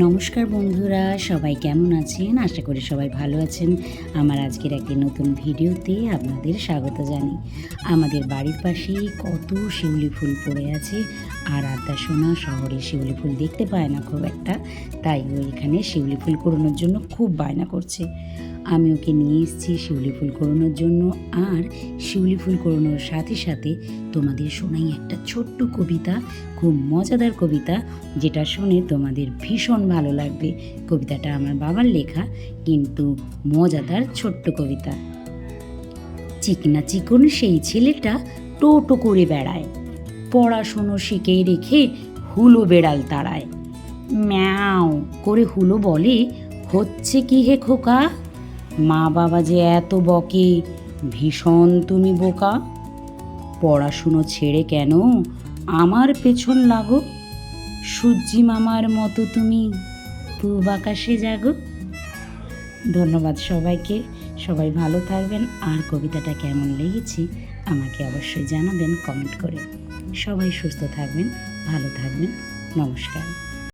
নমস্কার বন্ধুরা, সবাই কেমন আছেন? আশা করি সবাই ভালো আছেন। আমার আজকের একটি নতুন ভিডিওতে আপনাদের স্বাগত জানি আমাদের বাড়ির পাশে কত শিউলি ফুল পড়ে আছে, আর আড্ডা সোনা শহরে শিউলি ফুল দেখতে পায় না খুব একটা, তাই ও এখানে শিউলি ফুল কুড়োনোর জন্য খুব বায়না করছে। আমি ওকে নিয়ে এসেছি শিউলি ফুল কুড়োনোর জন্য। আর শিউলি ফুল কুড়োনোর সাথে সাথে তোমাদের শোনাই একটা ছোট্ট কবিতা, খুব মজাদার কবিতা, যেটা শুনে তোমাদের ভীষণ ভালো লাগবে। কবিতাটা আমার বাবার লেখা, কিন্তু মজাদার ছোট্ট কবিতা। চিকনা চিকন সেই ছেলেটা টোটো করে বেড়ায়। পড়াশুনো শিখে রেখে হুলো বেড়াল তাড়ায় ম্যাও করে হুলো বলে, হচ্ছে কি হে খোকা? মা বাবা যে এত বকে, ভীষণ তুমি বোকা। পড়াশুনো ছেড়ে কেন আমার পেছন লাগো? সূর্যি মামার মতো তুমি, পূব আকাশে জাগো। ধন্যবাদ সবাইকে, সবাই ভালো থাকবেন। আর কবিতাটা কেমন লেগেছে আমাকে অবশ্যই জানাবেন কমেন্ট করে। সবাই সুস্থ থাকবেন, ভালো থাকবেন। নমস্কার।